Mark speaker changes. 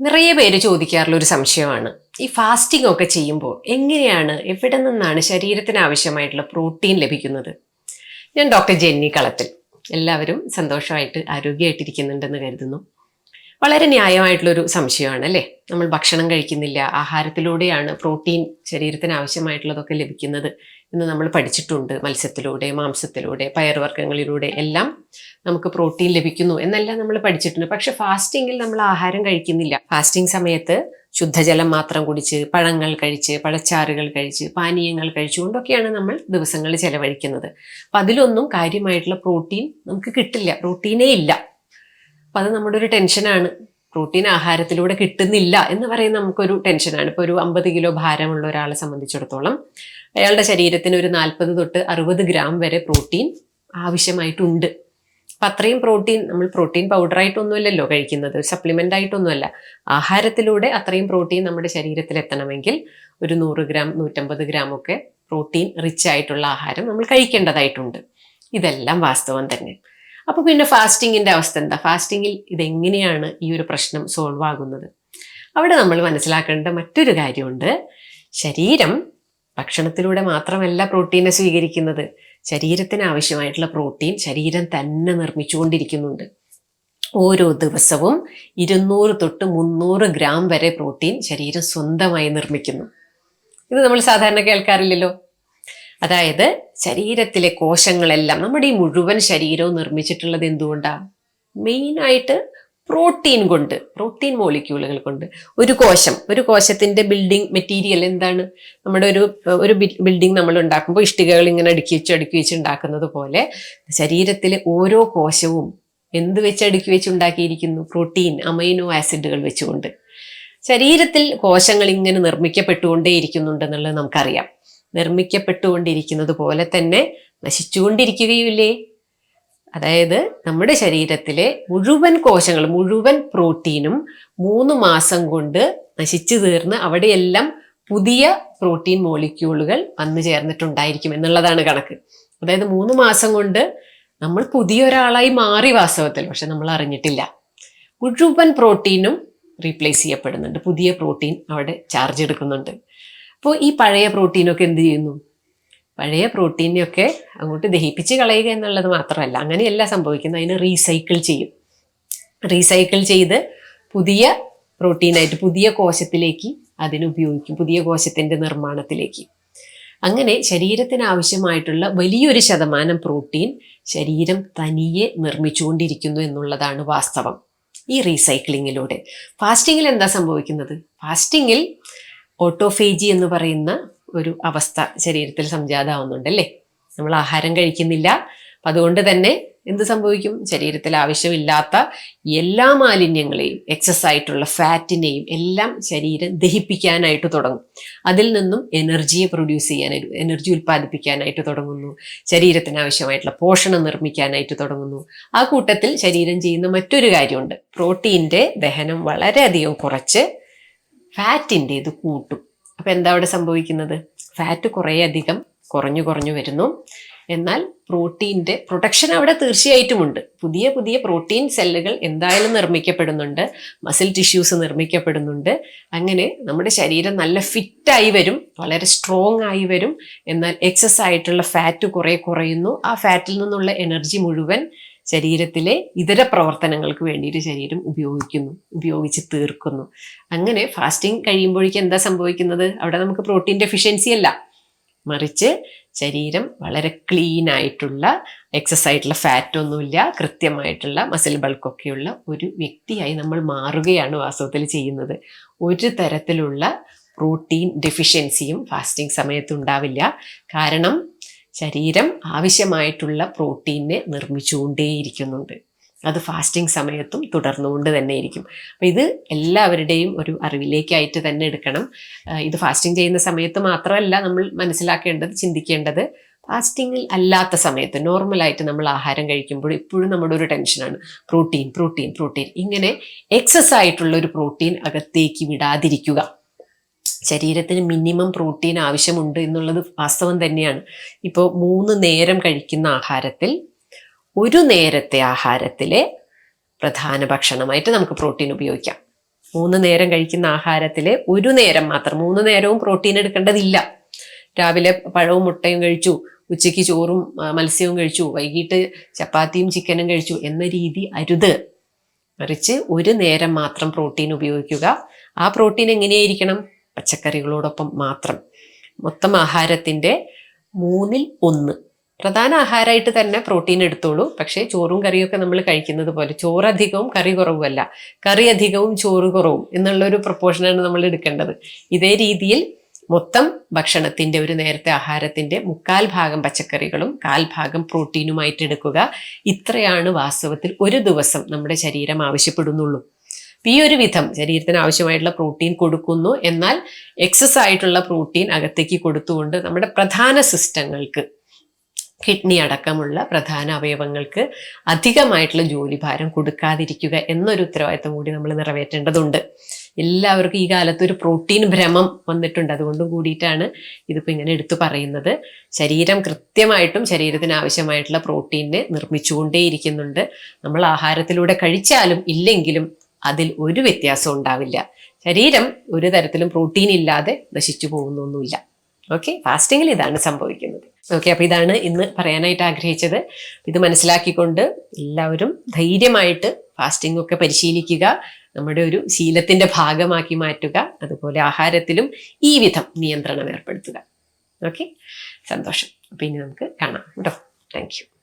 Speaker 1: നിറയെ പേര് ചോദിക്കാറുള്ള ഒരു സംശയമാണ്. ഈ ഫാസ്റ്റിംഗ് ഒക്കെ ചെയ്യുമ്പോൾ എങ്ങനെയാണ് എവിടെ നിന്നാണ് ശരീരത്തിന് ആവശ്യമായിട്ടുള്ള പ്രോട്ടീൻ ലഭിക്കുന്നത്? ഞാൻ ഡോക്ടർ ജെന്നി കളത്തിൽ. എല്ലാവരും സന്തോഷമായിട്ട് ആരോഗ്യമായിട്ടിരിക്കുന്നുണ്ടെന്ന് കരുതുന്നു. വളരെ ന്യായമായിട്ടുള്ളൊരു സംശയമാണ് അല്ലേ? നമ്മൾ ഭക്ഷണം കഴിക്കുന്നില്ല ആഹാരത്തിലൂടെയാണ് പ്രോട്ടീൻ ശരീരത്തിന് ആവശ്യമായിട്ടുള്ളതൊക്കെ ലഭിക്കുന്നത് എന്ന് നമ്മൾ പഠിച്ചിട്ടുണ്ട് മത്സ്യത്തിലൂടെ മാംസത്തിലൂടെ പയറുവർഗങ്ങളിലൂടെ എല്ലാം. നമുക്ക് പ്രോട്ടീൻ ലഭിക്കുന്നു എന്നെല്ലാം നമ്മൾ പഠിച്ചിട്ടുണ്ട്. പക്ഷെ ഫാസ്റ്റിങ്ങിൽ നമ്മൾ ആഹാരം കഴിക്കുന്നില്ല. ഫാസ്റ്റിംഗ് സമയത്ത് ശുദ്ധജലം മാത്രം കുടിച്ച് പഴങ്ങൾ കഴിച്ച് പഴച്ചാറുകൾ കഴിച്ച് പാനീയങ്ങൾ കഴിച്ചുകൊണ്ടൊക്കെയാണ് നമ്മൾ ദിവസങ്ങൾ ചെലവഴിക്കുന്നത്. അപ്പം അതിലൊന്നും കാര്യമായിട്ടുള്ള പ്രോട്ടീൻ നമുക്ക് കിട്ടില്ല. പ്രോട്ടീനേ ഇല്ല. അപ്പം അത് നമ്മുടെ ഒരു ടെൻഷനാണ്. പ്രോട്ടീൻ ആഹാരത്തിലൂടെ കിട്ടുന്നില്ല എന്ന് പറയുന്ന നമുക്കൊരു ടെൻഷനാണ്. ഇപ്പോൾ ഒരു അമ്പത് കിലോ ഭാരമുള്ള ഒരാളെ സംബന്ധിച്ചിടത്തോളം അയാളുടെ ശരീരത്തിന് ഒരു നാൽപ്പത് തൊട്ട് അറുപത് ഗ്രാം വരെ പ്രോട്ടീൻ ആവശ്യമായിട്ടുണ്ട്. അപ്പം അത്രയും പ്രോട്ടീൻ നമ്മൾ പ്രോട്ടീൻ പൗഡറായിട്ടൊന്നുമല്ലല്ലോ കഴിക്കുന്നത് സപ്ലിമെന്റ് ആയിട്ടൊന്നുമല്ല ആഹാരത്തിലൂടെ അത്രയും പ്രോട്ടീൻ നമ്മുടെ ശരീരത്തിൽ എത്തണമെങ്കിൽ ഒരു നൂറ് ഗ്രാം നൂറ്റമ്പത് ഗ്രാം ഒക്കെ പ്രോട്ടീൻ റിച്ച് ആയിട്ടുള്ള ആഹാരം നമ്മൾ കഴിക്കേണ്ടതായിട്ടുണ്ട്. ഇതെല്ലാം വാസ്തവം തന്നെ. അപ്പോൾ പിന്നെ ഫാസ്റ്റിങ്ങിന്റെ അവസ്ഥ എന്താ? ഫാസ്റ്റിങ്ങിൽ ഇതെങ്ങനെയാണ് ഈ ഒരു പ്രശ്നം സോൾവ് ആകുന്നത്? അവിടെ നമ്മൾ മനസ്സിലാക്കേണ്ട മറ്റൊരു കാര്യമുണ്ട്. ശരീരം ഭക്ഷണത്തിലൂടെ മാത്രമല്ല പ്രോട്ടീനെ സ്വീകരിക്കുന്നത്. ശരീരത്തിന് ആവശ്യമായിട്ടുള്ള പ്രോട്ടീൻ ശരീരം തന്നെ നിർമ്മിച്ചുകൊണ്ടിരിക്കുന്നുണ്ട്. ഓരോ ദിവസവും ഇരുന്നൂറ് തൊട്ട് മുന്നൂറ് ഗ്രാം വരെ പ്രോട്ടീൻ ശരീരം സ്വന്തമായി നിർമ്മിക്കുന്നു. ഇത് നമ്മൾ സാധാരണ കേൾക്കാറില്ലല്ലോ. അതായത് ശരീരത്തിലെ കോശങ്ങളെല്ലാം നമ്മുടെ ഈ മുഴുവൻ ശരീരവും നിർമ്മിച്ചിട്ടുള്ളത് എന്തുകൊണ്ടാണ് മെയിനായിട്ട് പ്രോട്ടീൻ കൊണ്ട് പ്രോട്ടീൻ മോളിക്യൂളുകൾ കൊണ്ട് ഒരു കോശം ഒരു കോശത്തിന്റെ ബിൽഡിംഗ് മെറ്റീരിയൽ എന്താണ്? നമ്മുടെ ഒരു ഒരു ബിൽഡിംഗ് നമ്മൾ ഉണ്ടാക്കുമ്പോൾ ഇഷ്ടികകൾ ഇങ്ങനെ അടുക്കി വെച്ച് അടുക്കി വെച്ച് ഉണ്ടാക്കുന്നത് പോലെ ശരീരത്തിലെ ഓരോ കോശവും എന്ത് വെച്ച് അടുക്കി വെച്ച് ഉണ്ടാക്കിയിരിക്കുന്നു? പ്രോട്ടീൻ അമൈനോ ആസിഡുകൾ വെച്ചുകൊണ്ട്. ശരീരത്തിൽ കോശങ്ങൾ ഇങ്ങനെ നിർമ്മിക്കപ്പെട്ടുകൊണ്ടേയിരിക്കുന്നുണ്ടെന്നുള്ളത് നമുക്കറിയാം. നിർമ്മിക്കപ്പെട്ടുകൊണ്ടിരിക്കുന്നത് പോലെ തന്നെ നശിച്ചുകൊണ്ടിരിക്കുകയുമില്ലേ? അതായത് നമ്മുടെ ശരീരത്തിലെ മുഴുവൻ കോശങ്ങൾ മുഴുവൻ പ്രോട്ടീനും മൂന്ന് മാസം കൊണ്ട് നശിച്ചു തീർന്ന് അവിടെയെല്ലാം പുതിയ പ്രോട്ടീൻ മോളിക്യൂളുകൾ വന്നു ചേർന്നിട്ടുണ്ടായിരിക്കും എന്നുള്ളതാണ് കണക്ക്. അതായത് മൂന്ന് മാസം കൊണ്ട് നമ്മൾ പുതിയ ഒരാളായി മാറി വാസ്തവത്തിൽ പക്ഷെ നമ്മൾ അറിഞ്ഞിട്ടില്ല. മുഴുവൻ പ്രോട്ടീനും റീപ്ലേസ് ചെയ്യപ്പെടുന്നുണ്ട്. പുതിയ പ്രോട്ടീൻ അവിടെ ചാർജ് എടുക്കുന്നുണ്ട്. അപ്പോൾ ഈ പഴയ പ്രോട്ടീനൊക്കെ എന്ത് ചെയ്യുന്നു? പഴയ പ്രോട്ടീനെയൊക്കെ അങ്ങോട്ട് ദഹിപ്പിച്ച് കളയുക എന്നുള്ളത് മാത്രമല്ല അങ്ങനെയല്ല സംഭവിക്കുന്നത്. അതിനെ റീസൈക്കിൾ ചെയ്യും. റീസൈക്കിൾ ചെയ്ത് പുതിയ പ്രോട്ടീനായിട്ട് പുതിയ കോശത്തിലേക്ക് അതിനുപയോഗിക്കും പുതിയ കോശത്തിന്റെ നിർമ്മാണത്തിലേക്ക്. അങ്ങനെ ശരീരത്തിന് ആവശ്യമായിട്ടുള്ള വലിയൊരു ശതമാനം പ്രോട്ടീൻ ശരീരം തനിയെ നിർമ്മിച്ചുകൊണ്ടിരിക്കുന്നു എന്നുള്ളതാണ് വാസ്തവം ഈ റീസൈക്ലിങ്ങിലൂടെ ഫാസ്റ്റിങ്ങിൽ എന്താ സംഭവിക്കുന്നത്? ഫാസ്റ്റിങ്ങിൽ ഓട്ടോഫേജി എന്ന് പറയുന്ന ഒരു അവസ്ഥ ശരീരത്തിൽ സംജാതമാവുന്നുണ്ട് അല്ലേ നമ്മൾ ആഹാരം കഴിക്കുന്നില്ല. അപ്പം അതുകൊണ്ട് തന്നെ എന്ത് സംഭവിക്കും? ശരീരത്തിൽ ആവശ്യമില്ലാത്ത എല്ലാ മാലിന്യങ്ങളെയും എക്സസ് ആയിട്ടുള്ള ഫാറ്റിനെയും എല്ലാം ശരീരം ദഹിപ്പിക്കാനായിട്ട് തുടങ്ങും. അതിൽ നിന്നും എനർജിയെ പ്രൊഡ്യൂസ് ചെയ്യാനായിട്ട് എനർജി ഉൽപ്പാദിപ്പിക്കാനായിട്ട് തുടങ്ങുന്നു. ശരീരത്തിന് ആവശ്യമായിട്ടുള്ള പോഷണം നിർമ്മിക്കാനായിട്ട് തുടങ്ങുന്നു. ആ കൂട്ടത്തിൽ ശരീരം ചെയ്യുന്ന മറ്റൊരു കാര്യമുണ്ട്. പ്രോട്ടീന്റെ ദഹനം വളരെയധികം കുറച്ച് ഫാറ്റിന്റെ ഇത് കൂട്ടും. അപ്പം എന്താ അവിടെ സംഭവിക്കുന്നത്? ഫാറ്റ് കുറേ അധികം കുറഞ്ഞു കുറഞ്ഞു വരുന്നു. എന്നാൽ പ്രോട്ടീന്റെ പ്രൊട്ടക്ഷൻ അവിടെ തീർച്ചയായിട്ടും ഉണ്ട് പുതിയ പുതിയ പ്രോട്ടീൻ സെല്ലുകൾ എന്തായാലും നിർമ്മിക്കപ്പെടുന്നുണ്ട്. Muscle tissues നിർമ്മിക്കപ്പെടുന്നുണ്ട്. അങ്ങനെ നമ്മുടെ ശരീരം നല്ല ഫിറ്റായി വരും വളരെ സ്ട്രോങ് ആയി വരും. എന്നാൽ എക്സസ് ആയിട്ടുള്ള ഫാറ്റ് കുറേ കുറയുന്നു. ആ ഫാറ്റിൽ നിന്നുള്ള എനർജി മുഴുവൻ ശരീരത്തിലെ ഇതര പ്രവർത്തനങ്ങൾക്ക് വേണ്ടിയിട്ട് ശരീരം ഉപയോഗിക്കുന്നു ഉപയോഗിച്ച് തീർക്കുന്നു. അങ്ങനെ ഫാസ്റ്റിംഗ് കഴിയുമ്പോഴേക്കും എന്താ സംഭവിക്കുന്നത്? അവിടെ നമുക്ക് പ്രോട്ടീൻ ഡെഫിഷ്യൻസി അല്ല. മറിച്ച് ശരീരം വളരെ ക്ലീൻ ആയിട്ടുള്ള എക്സസൈസ് ആയിട്ടുള്ള ഫാറ്റ് ഒന്നുമില്ല കൃത്യമായിട്ടുള്ള മസിൽ ബൾക്കൊക്കെയുള്ള ഒരു വ്യക്തിയായി നമ്മൾ മാറുകയാണ് വാസ്തവത്തിൽ ചെയ്യുന്നത്. ഒരു തരത്തിലുള്ള പ്രോട്ടീൻ ഡെഫിഷ്യൻസിയും ഫാസ്റ്റിംഗ് സമയത്ത് ഉണ്ടാവില്ല. കാരണം ശരീരം ആവശ്യമായിട്ടുള്ള പ്രോട്ടീനെ നിർമ്മിച്ചുകൊണ്ടേയിരിക്കുന്നുണ്ട്. അത് ഫാസ്റ്റിംഗ് സമയത്തും തുടർന്നുകൊണ്ട് തന്നെ ഇരിക്കും അപ്പോൾ ഇത് എല്ലാവരുടെയും ഒരു അറിവിലേക്കായിട്ട് തന്നെ എടുക്കണം. ഇത് ഫാസ്റ്റിംഗ് ചെയ്യുന്ന സമയത്ത് മാത്രമല്ല നമ്മൾ മനസ്സിലാക്കേണ്ടത് ചിന്തിക്കേണ്ടത് ഫാസ്റ്റിംഗിൽ അല്ലാത്ത സമയത്ത് നോർമലായിട്ട് നമ്മൾ ആഹാരം കഴിക്കുമ്പോൾ ഇപ്പോഴും നമ്മുടെ ഒരു ടെൻഷനാണ്. Protein protein protein. ഇങ്ങനെ എക്സസ് ആയിട്ടുള്ള ഒരു പ്രോട്ടീൻ അകത്തേക്ക് വിടാതിരിക്കുക. ശരീരത്തിന് മിനിമം പ്രോട്ടീൻ ആവശ്യമുണ്ട് എന്നുള്ളത് വാസ്തവം തന്നെയാണ്. ഇപ്പോൾ മൂന്ന് നേരം കഴിക്കുന്ന ആഹാരത്തിൽ ഒരു നേരത്തെ ആഹാരത്തിലെ പ്രധാന ഭക്ഷണമായിട്ട് നമുക്ക് പ്രോട്ടീൻ ഉപയോഗിക്കാം. മൂന്ന് നേരം കഴിക്കുന്ന ആഹാരത്തിലെ ഒരു നേരം മാത്രം മൂന്ന് നേരവും പ്രോട്ടീൻ എടുക്കേണ്ടതില്ല. രാവിലെ പഴവും മുട്ടയും കഴിച്ചു ഉച്ചയ്ക്ക് ചോറും മത്സ്യവും കഴിച്ചു വൈകിട്ട് ചപ്പാത്തിയും ചിക്കനും കഴിച്ചു എന്ന രീതി അരുത്. മറിച്ച് ഒരു നേരം മാത്രം പ്രോട്ടീൻ ഉപയോഗിക്കുക. ആ പ്രോട്ടീൻ എങ്ങനെയായിരിക്കണം? പച്ചക്കറികളോടൊപ്പം മാത്രം. മൊത്തം ആഹാരത്തിന്റെ മൂന്നിൽ ഒന്ന്. പ്രധാന ആഹാരമായിട്ട് തന്നെ പ്രോട്ടീൻ എടുത്തോളൂ. പക്ഷേ ചോറും കറിയൊക്കെ നമ്മൾ കഴിക്കുന്നത് പോലെ ചോറ് അധികവും കറി കുറവുമല്ല. കറി അധികവും ചോറ് കുറവും എന്നുള്ളൊരു പ്രപ്പോർഷനാണ് നമ്മൾ എടുക്കേണ്ടത്. ഇതേ രീതിയിൽ മൊത്തം ഭക്ഷണത്തിന്റെ ഒരു നേരത്തെ ആഹാരത്തിന്റെ മുക്കാൽ ഭാഗം പച്ചക്കറികളും കാൽ ഭാഗം പ്രോട്ടീനുമായിട്ട് എടുക്കുക. ഇത്രയാണ് വാസ്തവത്തിൽ ഒരു ദിവസം നമ്മുടെ ശരീരം ആവശ്യപ്പെടുന്നുള്ളൂ. അപ്പൊ ഈ ഒരു വിധം ശരീരത്തിന് ആവശ്യമായിട്ടുള്ള പ്രോട്ടീൻ കൊടുക്കുന്നു. എന്നാൽ എക്സസ് ആയിട്ടുള്ള പ്രോട്ടീൻ അകത്തേക്ക് കൊടുത്തുകൊണ്ട് നമ്മുടെ പ്രധാന സിസ്റ്റങ്ങൾക്ക് കിഡ്നി അടക്കമുള്ള പ്രധാന അവയവങ്ങൾക്ക് അധികമായിട്ടുള്ള ജോലി ഭാരം കൊടുക്കാതിരിക്കുക എന്നൊരു ഉത്തരവാദിത്തം കൂടി നമ്മൾ നിറവേറ്റേണ്ടതുണ്ട്. എല്ലാവർക്കും ഈ കാലത്ത് ഒരു പ്രോട്ടീൻ ഭ്രമം വന്നിട്ടുണ്ട്. അതുകൊണ്ട് കൂടിയിട്ടാണ് ഇതിപ്പോൾ ഇങ്ങനെ എടുത്തു പറയുന്നത്. ശരീരം കൃത്യമായിട്ടും ശരീരത്തിന് ആവശ്യമായിട്ടുള്ള പ്രോട്ടീനെ നിർമ്മിച്ചുകൊണ്ടേയിരിക്കുന്നുണ്ട്. നമ്മൾ ആഹാരത്തിലൂടെ കഴിച്ചാലും ഇല്ലെങ്കിലും അതിൽ ഒരു വ്യത്യാസവും ഉണ്ടാവില്ല. ശരീരം ഒരു തരത്തിലും പ്രോട്ടീൻ ഇല്ലാതെ നശിച്ചു പോകുന്നൊന്നുമില്ല. ഓക്കെ ഫാസ്റ്റിങ്ങിൽ ഇതാണ് സംഭവിക്കുന്നത്. ഓക്കെ അപ്പൊ ഇതാണ് ഇന്ന് പറയാനായിട്ട് ആഗ്രഹിച്ചത്. ഇത് മനസ്സിലാക്കിക്കൊണ്ട് എല്ലാവരും ധൈര്യമായിട്ട് ഫാസ്റ്റിംഗ് ഒക്കെ പരിശീലിക്കുക നമ്മുടെ ഒരു ശീലത്തിന്റെ ഭാഗമാക്കി മാറ്റുക അതുപോലെ ആഹാരത്തിലും ഈ വിധം നിയന്ത്രണം ഏർപ്പെടുത്തുക. ഓക്കെ സന്തോഷം. ഇനി നമുക്ക് കാണാം. കേട്ടോ? താങ്ക്